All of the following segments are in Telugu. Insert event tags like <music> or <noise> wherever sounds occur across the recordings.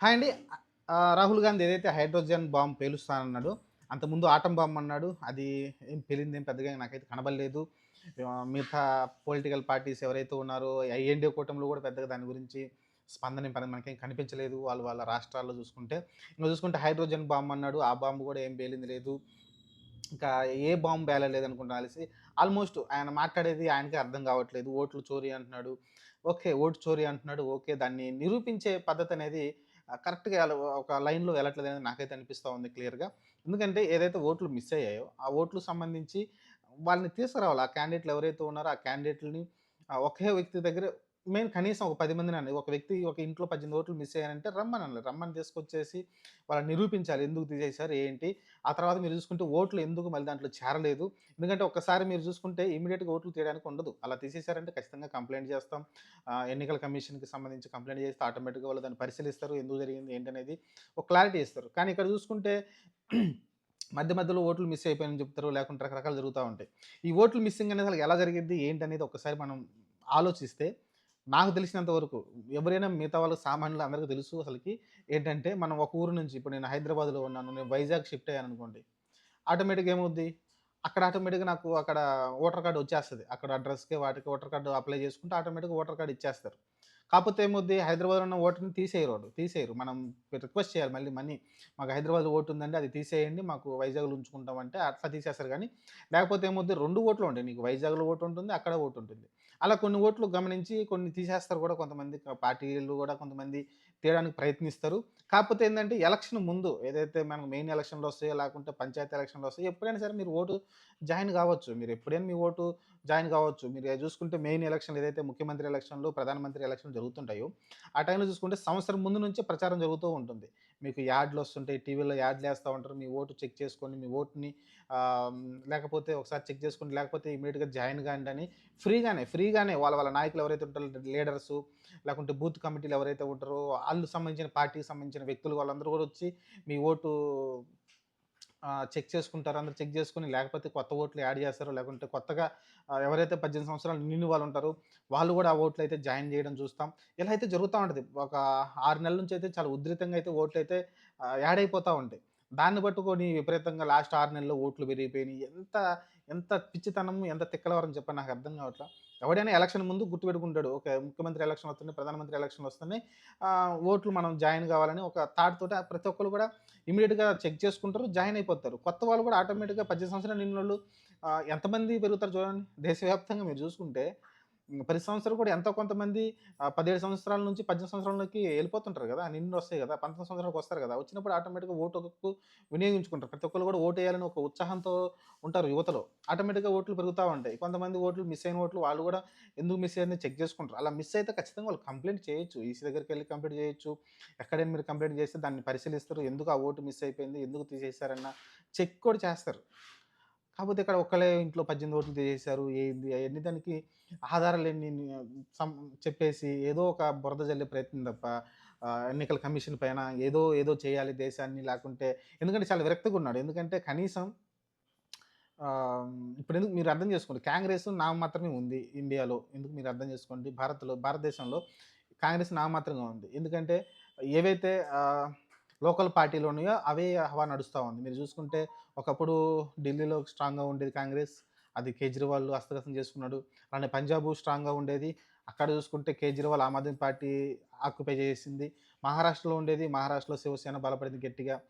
హాయ్ అండి. రాహుల్ గాంధీ ఏదైతే హైడ్రోజన్ బాంబ్ పేలుస్తానన్నాడు అంతకుముందు ఆటం బాంబ్ అన్నాడు అది ఏం పేలింది ఏం పెద్దగా నాకైతే కనబడలేదు. మిగతా పొలిటికల్ పార్టీస్ ఎవరైతే ఉన్నారో ఐఎన్డీ కూటమిలో కూడా పెద్దగా దాని గురించి స్పందన ఏం మనకేం కనిపించలేదు. వాళ్ళు వాళ్ళ రాష్ట్రాల్లో చూసుకుంటే ఇంకా చూసుకుంటే హైడ్రోజన్ బాంబు అన్నాడు ఆ బాంబు కూడా ఏం పేలింది లేదు. ఇంకా ఏ బాంబు పేలలేదు అనుకుంటా కలిసి ఆల్మోస్ట్ ఆయన మాట్లాడేది ఆయనకే అర్థం కావట్లేదు. ఓట్లు చోరీ అంటున్నాడు. ఓకే ఓటు చోరీ అంటున్నాడు. ఓకే దాన్ని నిరూపించే పద్ధతి అనేది కరెక్ట్గా ఒక లైన్లో వెళ్ళట్లేదు అనేది నాకైతే అనిపిస్తూ ఉంది క్లియర్గా. ఎందుకంటే ఏదైతే ఓట్లు మిస్ అయ్యాయో ఆ ఓట్లు సంబంధించి వాళ్ళని తీసుకురావాలి. ఆ క్యాండిడేట్లు ఎవరైతే ఉన్నారో ఆ క్యాండిడేట్లని ఒకే వ్యక్తి దగ్గర మెయిన్ కనీసం ఒక పది మందిని ఒక వ్యక్తి ఒక ఇంట్లో పద్దెనిమిది ఓట్లు మిస్ అయ్యారంటే రమ్మని అన్నారు. రమ్మని తీసుకొచ్చేసి వాళ్ళని నిరూపించాలి. ఎందుకు తీసేశారు? ఏంటి? ఆ తర్వాత మీరు చూసుకుంటే ఓట్లు ఎందుకు మళ్ళీ దాంట్లో చేరలేదు? ఎందుకంటే ఒక్కసారి మీరు చూసుకుంటే ఇమీడియట్గా ఓట్లు తీయడానికి ఉండదు. అలా తీసేశారంటే ఖచ్చితంగా కంప్లైంట్ చేస్తాం. ఎన్నికల కమిషన్కి సంబంధించి కంప్లైంట్ చేస్తే ఆటోమేటిక్గా వాళ్ళు దాన్ని పరిశీలిస్తారు. ఎందుకు జరిగింది? ఏంటనేది ఒక క్లారిటీ ఇస్తారు. కానీ ఇక్కడ చూసుకుంటే <clears throat> మధ్య మధ్యలో ఓట్లు మిస్ అయిపోయాయని చెప్తారు. లేకుంటే రకరకాలు జరుగుతూ ఉంటాయి. ఈ ఓట్లు మిస్సింగ్ అనేది అసలు ఎలా జరిగింది ఏంటనేది ఒకసారి మనం ఆలోచిస్తే నాకు తెలిసినంత వరకు ఎవరైనా మిగతా వాళ్ళు సామాన్యులు అందరికీ తెలుసు అసలుకి ఏంటంటే మనం ఒక ఊరు నుంచి ఇప్పుడు నేను హైదరాబాద్లో ఉన్నాను నేను వైజాగ్ షిఫ్ట్ అయ్యాను అనుకోండి. ఆటోమేటిక్గా ఏమవుద్ది? అక్కడ ఆటోమేటిక్గా నాకు అక్కడ ఓటర్ కార్డు వచ్చేస్తుంది. అక్కడ అడ్రస్కి వాటికి ఓటర్ కార్డు అప్లై చేసుకుంటే ఆటోమేటిక్గా ఓటర్ కార్డు ఇచ్చేస్తారు. కాకపోతే ఏమవుద్ది? హైదరాబాద్లో ఉన్న ఓటుని తీసేయరు తీసేయరు. మనం రిక్వెస్ట్ చేయాలి మళ్ళీ మనీ. మాకు హైదరాబాద్ ఓటు ఉందండి అది తీసేయండి. మాకు వైజాగ్లో ఉంచుకుంటామంటే అట్లా తీసేస్తారు కానీ లేకపోతే ఏమవుద్ది? రెండు ఓట్లు ఉంటాయి. నీకు వైజాగ్లో ఓటు ఉంటుంది అక్కడ ఓటు ఉంటుంది. అలా కొన్ని ఓట్లు గమనించి కొన్ని తీసేస్తారు కూడా కొంతమంది. పార్టీలు కూడా కొంతమంది తీయడానికి ప్రయత్నిస్తారు. కాకపోతే ఏంటంటే ఎలక్షన్ ముందు ఏదైతే మనకు మెయిన్ ఎలక్షన్లు వస్తాయో లేకుంటే పంచాయతీ ఎలక్షన్లు వస్తాయో ఎప్పుడైనా సరే మీరు ఓటు జాయిన్ కావచ్చు. మీరు ఎప్పుడైనా మీ ఓటు జాయిన్ కావచ్చు. మీరు చూసుకుంటే మెయిన్ ఎలక్షన్ ఏదైతే ముఖ్యమంత్రి ఎలక్షన్లు ప్రధానమంత్రి ఎలక్షన్ జరుగుతుంటాయో ఆ టైంలో చూసుకుంటే సంవత్సరం ముందు నుంచే ప్రచారం జరుగుతూ ఉంటుంది. మీకు యాడ్లు వస్తుంటాయి టీవీలో యాడ్లు వేస్తూ ఉంటారు. మీ ఓటు చెక్ చేసుకొని మీ ఓటుని లేకపోతే ఒకసారి చెక్ చేసుకోండి లేకపోతే ఇమీడియట్గా జాయిన్ కాండి అని ఫ్రీగానే ఫ్రీగానే వాళ్ళ వాళ్ళ నాయకులు ఎవరైతే ఉంటారో లీడర్స్ లేకుంటే బూత్ కమిటీలు ఎవరైతే ఉంటారో వాళ్ళు సంబంధించిన పార్టీకి సంబంధించిన వ్యక్తులు వాళ్ళందరూ కూడా వచ్చి మీ ఓటు చెక్ చేసుకుంటారు. అందరూ చెక్ చేసుకుని లేకపోతే కొత్త ఓట్లు యాడ్ చేస్తారు లేకుంటే కొత్తగా ఎవరైతే పద్దెనిమిది సంవత్సరాలు నిండిన వాళ్ళు ఉంటారో వాళ్ళు కూడా ఆ ఓట్లు అయితే జాయిన్ చేయడం చూస్తాం. ఇలా అయితే జరుగుతూ ఉంటుంది. ఒక ఆరు నెలల నుంచి అయితే చాలా ఉధృతంగా అయితే ఓట్లు అయితే యాడ్ అయిపోతూ ఉంటాయి. దాన్ని పట్టుకొని విపరీతంగా లాస్ట్ ఆరు నెలల్లో ఓట్లు పెరిగిపోయినాయి. ఎంత ఎంత పిచ్చితనము ఎంత తిక్కలవరం చెప్పని నాకు అర్థం కావట్లేదు ఎవడైనా ఎలక్షన్ ముందు గుర్తుపెట్టుకుంటాడు ఒక ముఖ్యమంత్రి ఎలక్షన్ వస్తున్నాయి ప్రధానమంత్రి ఎలక్షన్ వస్తున్నాయి. ఓట్లు మనం జాయిన్ కావాలని ఒక థాట్ తోటి ప్రతి ఒక్కరు కూడా ఇమీడియట్గా చెక్ చేసుకుంటారు జాయిన్ అయిపోతారు. కొత్త వాళ్ళు కూడా ఆటోమేటిక్గా పద్దెనిమిది సంవత్సరాలు నిన్న వాళ్ళు ఎంతమంది పెరుగుతారు చూడండి. దేశవ్యాప్తంగా మీరు చూసుకుంటే ప్రతి సంవత్సరం కూడా ఎంతో కొంతమంది పదిహేడు సంవత్సరాల నుంచి పద్దెనిమిది సంవత్సరాలకి వెళ్ళిపోతుంటారు కదా నిన్ను వస్తాయి కదా పంతొమ్మిది సంవత్సరాలకు వస్తారు కదా వచ్చినప్పుడు ఆటోమేటిక్గా ఓటు హక్కు వినియోగించుకుంటారు. ప్రతి ఒక్కరు కూడా ఓటు వేయాలని ఒక ఉత్సాహంతో ఉంటారు యువతలో. ఆటోమేటిక్గా ఓట్లు పెరుగుతూ ఉంటాయి. కొంతమంది ఓట్లు మిస్ అయిన ఓట్లు వాళ్ళు కూడా ఎందుకు మిస్ అయ్యింది చెక్ చేసుకుంటారు. అలా మిస్ అయితే ఖచ్చితంగా వాళ్ళు కంప్లైంట్ చేయొచ్చు. ఈసీ దగ్గరికి వెళ్ళి కంప్లైంట్ చేయొచ్చు. ఎక్కడైనా మీరు కంప్లైంట్ చేస్తే దాన్ని పరిశీలిస్తారు. ఎందుకు ఆ ఓటు మిస్ అయిపోయింది? ఎందుకు తీసేశారన్న చెక్ కూడా చేస్తారు. కాకపోతే ఇక్కడ ఒక్కలే ఇంట్లో పద్దెనిమిది ఓట్లు తీసేశారు ఏంది అవన్నీ దానికి ఆధారాలు ఎన్ని సం చెప్పేసి ఏదో ఒక బురద జల్లే ప్రయత్నం తప్ప ఎన్నికల కమిషన్ పైన ఏదో ఏదో చేయాలి దేశాన్ని లేకుంటే ఎందుకంటే చాలా విరక్తిగా ఉన్నాడు. ఎందుకంటే కనీసం ఇప్పుడు ఎందుకు మీరు అర్థం చేసుకోండి కాంగ్రెస్ నా మాత్రమే ఉంది ఇండియాలో. ఎందుకు మీరు అర్థం చేసుకోండి? భారత్లో భారతదేశంలో కాంగ్రెస్ నా మాత్రంగా ఉంది. ఎందుకంటే ఏవైతే లోకల్ పార్టీలు ఉన్నాయో అవే హవా నడుస్తూ ఉంది. మీరు చూసుకుంటే ఒకప్పుడు ఢిల్లీలో స్ట్రాంగ్గా ఉండేది కాంగ్రెస్ అది కేజ్రీవాల్ హస్తగతం చేసుకున్నాడు. అలానే పంజాబ్ స్ట్రాంగ్గా ఉండేది. అక్కడ చూసుకుంటే కేజ్రీవాల్ ఆమ్ ఆద్మీ పార్టీ ఆక్యుపై చేసింది. మహారాష్ట్రలో ఉండేది. మహారాష్ట్రలో శివసేన బలపడింది గట్టిగా.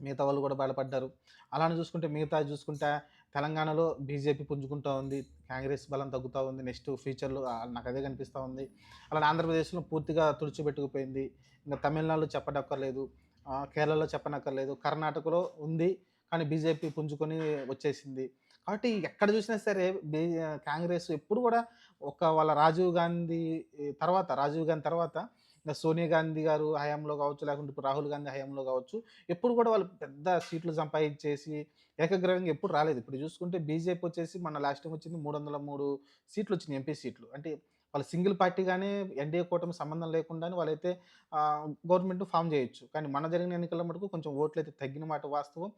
మిగతా వాళ్ళు కూడా బలపడ్డారు. అలానే చూసుకుంటే మిగతా చూసుకుంటే తెలంగాణలో బీజేపీ పుంజుకుంటూ ఉంది కాంగ్రెస్ బలం తగ్గుతూ ఉంది నెక్స్ట్ ఫ్యూచర్లో నాకు అదే కనిపిస్తూ ఉంది. అలానే ఆంధ్రప్రదేశ్లో పూర్తిగా తుడిచిపెట్టుకుపోయింది. ఇంకా తమిళనాడులో చెప్పనక్కర్లేదు కేరళలో చెప్పనక్కర్లేదు కర్ణాటకలో ఉంది కానీ బీజేపీ పుంజుకొని వచ్చేసింది. కాబట్టి ఎక్కడ చూసినా సరే బీ కాంగ్రెస్ ఎప్పుడు కూడా ఒక వాళ్ళ రాజీవ్ గాంధీ తర్వాత రాజీవ్ గాంధీ తర్వాత ఇంకా సోనియా గాంధీ గారు హయాంలో కావచ్చు లేకుంటే ఇప్పుడు రాహుల్ గాంధీ హయాంలో కావచ్చు ఎప్పుడు కూడా వాళ్ళు పెద్ద సీట్లు సంపాదించేసి ఏకగ్రహంగా ఎప్పుడు రాలేదు. ఇప్పుడు చూసుకుంటే బీజేపీ వచ్చేసి మన లాస్ట్ టైం వచ్చింది మూడు వందల మూడు సీట్లు వచ్చినాయి ఎంపీ సీట్లు. అంటే వాళ్ళు సింగిల్ పార్టీగానే ఎన్డీఏ కూటమి సంబంధం లేకుండానే వాళ్ళైతే గవర్నమెంట్ ఫామ్ చేయొచ్చు. కానీ మన జరిగిన ఎన్నికల మటుకు కొంచెం ఓట్లు అయితే తగ్గిన మాట వాస్తవం.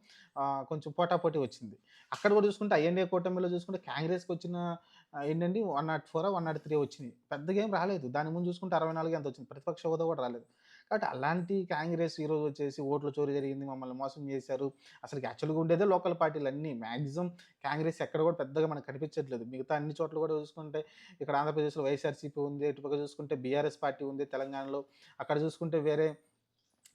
కొంచెం పోటాపోటీ వచ్చింది. అక్కడ కూడా చూసుకుంటే ఐఎన్డీఏ కూటమిలో చూసుకుంటే కాంగ్రెస్కి వచ్చిన ఏంటండి? One nought four one nought three వచ్చింది పెద్దగా ఏం రాలేదు. దాని ముందు చూసుకుంటే అరవై నాలుగు ఎంత వచ్చింది? ప్రతిపక్ష హోదా కూడా రాలేదు. కాబట్టి అలాంటి కాంగ్రెస్ ఈరోజు వచ్చేసి ఓట్ల చోరీ జరిగింది మమ్మల్ని మోసం చేశారు. అసలు యాక్చువల్గా ఉండేదే లోకల్ పార్టీలు అన్నీ. మ్యాక్సిమం కాంగ్రెస్ ఎక్కడ కూడా పెద్దగా మనకు కనిపించట్లేదు. మిగతా అన్ని చోట్ల కూడా చూసుకుంటే ఇక్కడ ఆంధ్రప్రదేశ్లో వైఎస్ఆర్సీపీ ఉంది. ఇటుపక్క చూసుకుంటే బీఆర్ఎస్ పార్టీ ఉంది తెలంగాణలో. అక్కడ చూసుకుంటే వేరే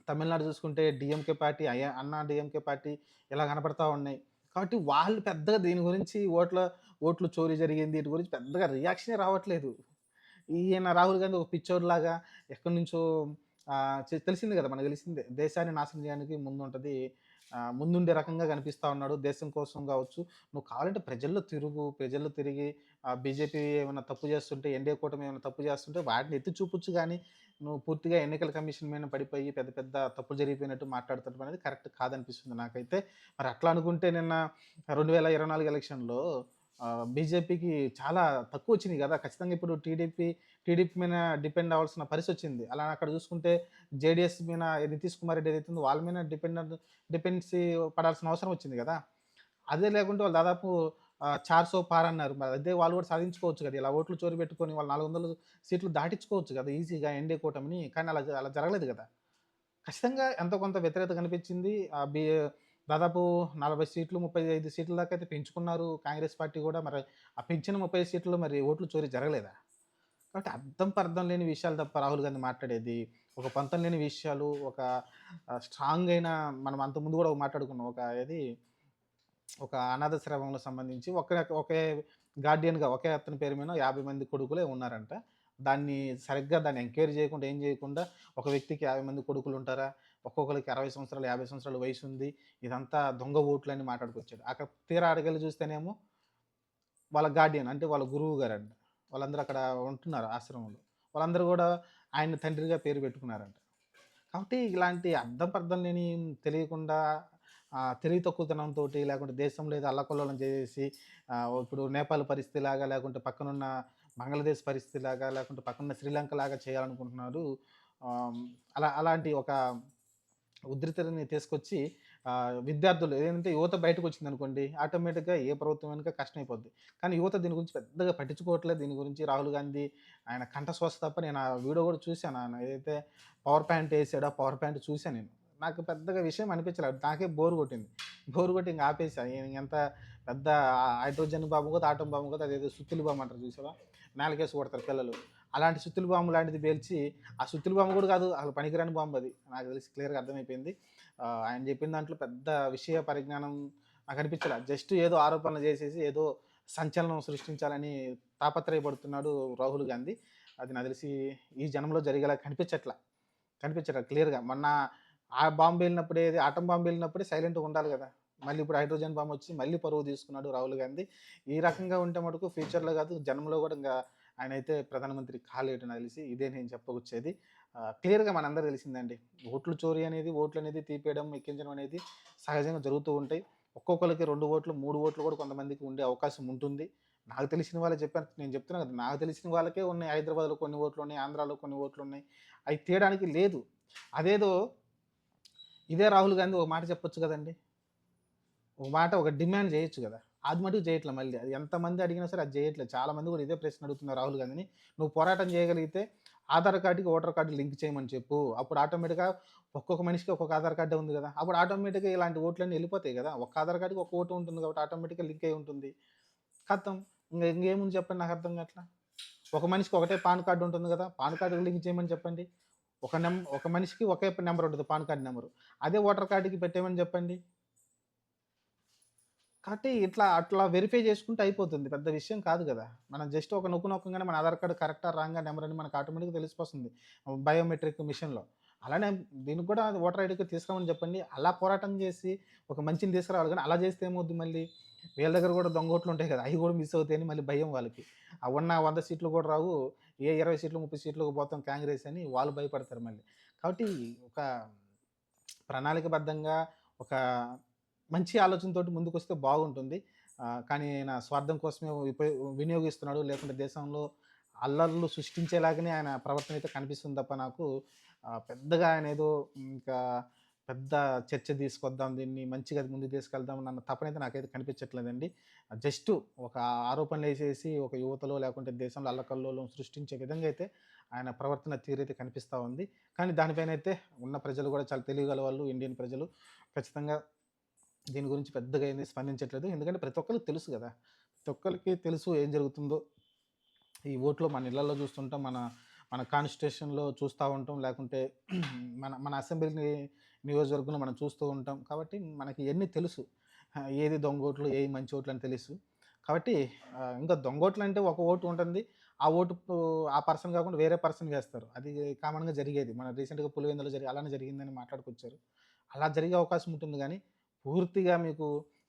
తమిళనాడు చూసుకుంటే డిఎంకే పార్టీ అయ్యా అన్నా డిఎంకే పార్టీ ఇలా కనపడతా ఉన్నాయి. కాబట్టి వాళ్ళు పెద్దగా దీని గురించి ఓట్ల ఓట్లు చోరీ జరిగింది. వీటి గురించి పెద్దగా రియాక్షనే రావట్లేదు. ఈయన రాహుల్ గాంధీ ఒక పిచ్చోర్ లాగా ఎక్కడి నుంచో తెలిసింది కదా మనకు తెలిసిందే. దేశాన్ని నాశనం చేయడానికి ముందు ఉంటుంది ముందుండే రకంగా కనిపిస్తూ ఉన్నాడు దేశం కోసం కావచ్చు. నువ్వు కావాలంటే ప్రజల్లో తిరుగు ప్రజల్లో తిరిగి బీజేపీ ఏమైనా తప్పు చేస్తుంటే ఎన్డీఏ కూటమి ఏమైనా తప్పు చేస్తుంటే వాటిని ఎత్తి చూపొచ్చు కానీ నువ్వు పూర్తిగా ఎన్నికల కమిషన్ మీద పడిపోయి పెద్ద పెద్ద తప్పులు జరిగిపోయినట్టు మాట్లాడుతుండడం అనేది కరెక్ట్ కాదనిపిస్తుంది నాకైతే. మరి అట్లా అనుకుంటే నిన్న రెండు వేల ఇరవై నాలుగు ఎలక్షన్లో బీజేపీకి చాలా తక్కువ వచ్చినాయి కదా. ఖచ్చితంగా ఇప్పుడు టీడీపీ టీడీపీ మీద డిపెండ్ అవ్వాల్సిన పరిస్థితి వచ్చింది. అలా అక్కడ చూసుకుంటే జేడీఎస్ మీద నితీష్ కుమార్ రెడ్డి ఏదైతే ఉందో వాళ్ళ మీద డిపెండ్ డిపెండెన్సీ పడాల్సిన అవసరం వచ్చింది కదా. అదే లేకుంటే వాళ్ళు దాదాపు చార్ సో పార్ అన్నారు. మరి అదే వాళ్ళు కూడా సాధించుకోవచ్చు కదా. ఇలా ఓట్లు చోరి పెట్టుకొని వాళ్ళు నాలుగు వందలు సీట్లు దాటించుకోవచ్చు కదా ఈజీగా ఎన్డీ కూటమిని. కానీ అలా అలా జరగలేదు కదా. ఖచ్చితంగా ఎంతో కొంత వ్యతిరేకత కనిపించింది. దాదాపు నలభై సీట్లు ముప్పై ఐదు సీట్ల దాకా అయితే పెంచుకున్నారు కాంగ్రెస్ పార్టీ కూడా. మరి ఆ పెంచిన ముప్పై సీట్లు మరి ఓట్లు చోరీ జరగలేదా? కాబట్టి అర్థం పర్థం లేని విషయాలు తప్ప రాహుల్ గాంధీ మాట్లాడేది ఒక పంతం లేని విషయాలు ఒక స్ట్రాంగ్ అయిన మనం అంత ముందు కూడా మాట్లాడుకున్నాం. ఒక ఏది ఒక అనాథ శ్రమంలో సంబంధించి ఒక ఒకే గార్డియన్గా ఒకే అతని పేరు మీద యాభై మంది కొడుకులే ఉన్నారంట. దాన్ని సరిగ్గా దాన్ని ఎంక్వైరీ చేయకుండా ఏం చేయకుండా ఒక వ్యక్తికి యాభై మంది కొడుకులు ఉంటారా? ఒక్కొక్కరికి అరవై సంవత్సరాలు యాభై సంవత్సరాల వయసు ఉంది ఇదంతా దొంగ ఓట్లు అని మాట్లాడుకొచ్చాడు. అక్కడ తీరా అడగలు చూస్తేనేమో వాళ్ళ గార్డియన్ అంటే వాళ్ళ గురువు గారు అంట వాళ్ళందరూ అక్కడ ఉంటున్నారు ఆశ్రమంలో. వాళ్ళందరూ కూడా ఆయన తండ్రిగా పేరు పెట్టుకున్నారంట. కాబట్టి ఇలాంటి అర్థం అర్థం లేని తెలియకుండా తెలివి తక్కువతనంతో లేకుంటే దేశంలో ఏదో అల్లకొల్లోలం చేసి ఇప్పుడు నేపాల్ పరిస్థితి లాగా లేకుంటే పక్కనున్న బంగ్లాదేశ్ పరిస్థితి లాగా లేకుంటే పక్కనున్న శ్రీలంక లాగా చేయాలనుకుంటున్నారు అలా అలాంటి ఒక ఉధృతిని తీసుకొచ్చి విద్యార్థులు ఏంటంటే యువత బయటకు వచ్చింది అనుకోండి ఆటోమేటిక్గా ఏ ప్రభుత్వం వెనుక కష్టమైపోద్ది. కానీ యువత దీని గురించి పెద్దగా పట్టించుకోవట్లేదు. దీని గురించి రాహుల్ గాంధీ ఆయన కంఠశ్వాస తప్ప నేను ఆ వీడియో కూడా చూశాను. ఆయన ఏదైతే పవర్ ప్యాంట్ వేసాడో ఆ పవర్ ప్యాంట్ చూశాను నేను. నాకు పెద్దగా విషయం అనిపించలేదు. నాకే బోర్ కొట్టింది. బోర్ కొట్టి ఇంకా ఆపేసా. ఎంత పెద్ద హైడ్రోజన్ బాంబు కదా ఆటం బాంబు కదా అదేదో సుత్తులు బాంబు అంటారు చూసావా? నేలకేసి కొడతారు పిల్లలు. అలాంటి సుత్తులు బాంబు లాంటిది పేల్చి ఆ సుత్తులు బాంబు కూడా కాదు అసలు పనికిరాని బాంబు అది. నాకు తెలిసి క్లియర్గా అర్థమైపోయింది. ఆయన చెప్పిన దాంట్లో పెద్ద విషయ పరిజ్ఞానం నాకు అనిపించలే. జస్ట్ ఏదో ఆరోపణలు చేసేసి ఏదో సంచలనం సృష్టించాలని తాపత్రయపడుతున్నాడు రాహుల్ గాంధీ. అది నాకు తెలిసి ఈ జనంలో జరిగేలా కనిపించట్లా. కనిపించట్లా క్లియర్గా. మొన్న ఆ బాంబు వెళ్ళినప్పుడే ఏది ఆటం బాంబు వెళ్ళినప్పుడే సైలెంట్గా ఉండాలి కదా. మళ్ళీ ఇప్పుడు హైడ్రోజన్ బాంబు వచ్చి మళ్ళీ పరువు తీసుకున్నాడు రాహుల్ గాంధీ. ఈ రకంగా ఉంటే మటుకు ఫ్యూచర్లో కాదు జనంలో కూడా ఇంకా ఆయన అయితే ప్రధానమంత్రి కాలేడు నాకు తెలిసి ఇదే నేను చెప్పవచ్చేది క్లియర్గా మనందరూ తెలిసిందండి. ఓట్లు చోరీ అనేది ఓట్లు అనేది తీపేయడం ఎక్కించడం అనేది సహజంగా జరుగుతూ ఉంటాయి. ఒక్కొక్కరికి రెండు ఓట్లు మూడు ఓట్లు కూడా కొంతమందికి ఉండే అవకాశం ఉంటుంది. నాకు తెలిసిన వాళ్ళే చెప్పాను నేను చెప్తున్నా కదా నాకు తెలిసిన వాళ్ళకే ఉన్నాయి. హైదరాబాద్లో కొన్ని ఓట్లు ఉన్నాయి ఆంధ్రాలో కొన్ని ఓట్లు ఉన్నాయి. అవి తీయడానికి లేదు. అదేదో ఇదే రాహుల్ గాంధీ ఒక మాట చెప్పొచ్చు కదండి. ఒక మాట ఒక డిమాండ్ చేయొచ్చు కదా. అది మటుకు చేయట్లే మళ్ళీ. అది ఎంతమంది అడిగినా సరే అది చేయట్లేదు చాలామంది కూడా ఇదే ప్రశ్న అడుగుతున్నారు రాహుల్ గాంధీని. నువ్వు పోరాటం చేయగలిగితే ఆధార్ కార్డుకి ఓటర్ కార్డు లింక్ చేయమని చెప్పు. అప్పుడు ఆటోమేటిక్గా ఒక్కొక్క మనిషికి ఒక్కొక్క ఆధార్ కార్డు ఉంది కదా. అప్పుడు ఆటోమేటిక్గా ఇలాంటి ఓట్లన్నీ వెళ్ళిపోతాయి కదా. ఒక్క ఆధార్ కార్డుకి ఒక ఓటు ఉంటుంది కాబట్టి ఆటోమేటిక్గా లింక్ అయి ఉంటుంది. అర్థం ఇంకా ఇంకేముంది చెప్పండి నాకు అర్థం కావట్లా? ఒక మనిషికి ఒకటే పాన్ కార్డు ఉంటుంది కదా. పాన్ కార్డు లింక్ చేయమని చెప్పండి. ఒక నెం ఒక మనిషికి ఒకే నెంబర్ ఉంటుంది పాన్ కార్డు నెంబరు. అదే ఓటర్ కార్డుకి పెట్టేయమని చెప్పండి. కాబట్టి ఇట్లా అట్లా వెరిఫై చేసుకుంటే అయిపోతుంది. పెద్ద విషయం కాదు కదా. మనం జస్ట్ ఒక నొక్కు నొక్కగానే మన ఆధార్ కార్డు కరెక్టా రాంగా నెంబర్ అని మనకు ఆటోమేటిక్గా తెలిసిపోతుంది బయోమెట్రిక్ మిషన్లో అలానే దీనికి కూడా ఓటర్ ఐడికి తీసుకురామని చెప్పండి. అలా పోరాటం చేసి ఒక మంచిని తీసుకురావాలి కానీ అలా చేస్తే ఏమవుద్ది మళ్ళీ? వీళ్ళ దగ్గర కూడా దొంగోట్లు ఉంటాయి కదా. అవి కూడా మిస్ అవుతాయని మళ్ళీ భయం వాళ్ళకి. ఆ ఉన్న వంద సీట్లు కూడా రావు. ఏ ఇరవై సీట్లు ముప్పై సీట్లకు పోతాం కాంగ్రెస్ అని వాళ్ళు భయపడతారు మళ్ళీ. కాబట్టి ఒక ప్రణాళికబద్ధంగా ఒక మంచి ఆలోచనతోటి ముందుకు వస్తే బాగుంటుంది కానీ ఆయన స్వార్థం కోసమే వినియోగిస్తున్నాడు. లేకుంటే దేశంలో అల్లర్లు సృష్టించేలాగానే ఆయన ప్రవర్తన అయితే కనిపిస్తుంది తప్ప నాకు పెద్దగా ఆయన ఏదో ఇంకా పెద్ద చర్చ తీసుకొద్దాం దీన్ని మంచిగా ముందు తీసుకెళ్దాం అన్న తపనైతే నాకైతే కనిపించట్లేదండి. జస్ట్ ఒక ఆరోపణలు వేసేసి ఒక యువతలో లేకుంటే దేశంలో అల్లకల్లో సృష్టించే విధంగా అయితే ఆయన ప్రవర్తన తీరైతే కనిపిస్తూ ఉంది. కానీ దానిపైన అయితే ఉన్న ప్రజలు కూడా చాలా తెలియగల వాళ్ళు ఇండియన్ ప్రజలు. ఖచ్చితంగా దీని గురించి పెద్దగా ఏంది స్పందించట్లేదు. ఎందుకంటే ప్రతి ఒక్కరికి తెలుసు కదా. ప్రతి ఒక్కరికి తెలుసు ఏం జరుగుతుందో. ఈ ఓట్లో మన ఇళ్ళలో చూస్తుంటాం మన మన కాన్స్టిట్యూషన్లో చూస్తూ ఉంటాం లేకుంటే మన మన అసెంబ్లీ నియోజకవర్గంలో మనం చూస్తూ ఉంటాం. కాబట్టి మనకి ఎన్ని తెలుసు. ఏది దొంగ ఓట్లు ఏది మంచి ఓట్లు అని తెలుసు. కాబట్టి ఇంకా దొంగ ఓట్లు అంటే ఒక ఓటు ఉంటుంది. ఆ ఓటు ఆ పర్సన్ కాకుండా వేరే పర్సన్ వేస్తారు. అది కామన్గా జరిగేది. మన రీసెంట్గా పులివెందులో జరిగి అలానే జరిగిందని మాట్లాడుకొచ్చారు. అలా జరిగే అవకాశం ఉంటుంది. కానీ పూర్తిగా మీకు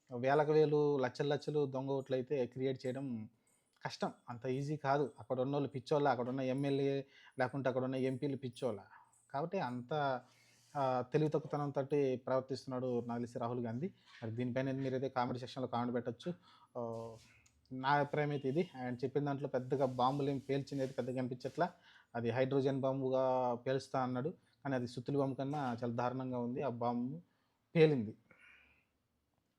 వేలకు వేలు లక్షల లక్షలు దొంగ ఓట్లు క్రియేట్ చేయడం కష్టం. అంత ఈజీ కాదు. అక్కడ ఉన్న వాళ్ళు పిచ్చోళ్ళ అక్కడ ఉన్న ఎమ్మెల్యే లేకుంటే అక్కడ ఉన్న ఎంపీలు పిచ్చోళ్ళ. కాబట్టి అంత ఆ, తెలివి తక్కువతనంతో ప్రవర్తిస్తున్నాడు నాకు తెలిసి రాహుల్ గాంధీ. మరి దీనిపైన అయితే కామెంట్ సెక్షన్లో కామెంట్ పెట్టచ్చు. నా అభిప్రాయం అయితే ఇది. ఆయన చెప్పిన దాంట్లో పెద్దగా బాంబులు ఏం పేల్చింది అయితే పెద్దగా అనిపించట్లా. అది హైడ్రోజన్ బాంబుగా పేలుస్తా అన్నాడు. కానీ అది సుత్తులు బాంబు కన్నా చాలా దారుణంగా ఉంది. ఆ బాంబు పేలింది.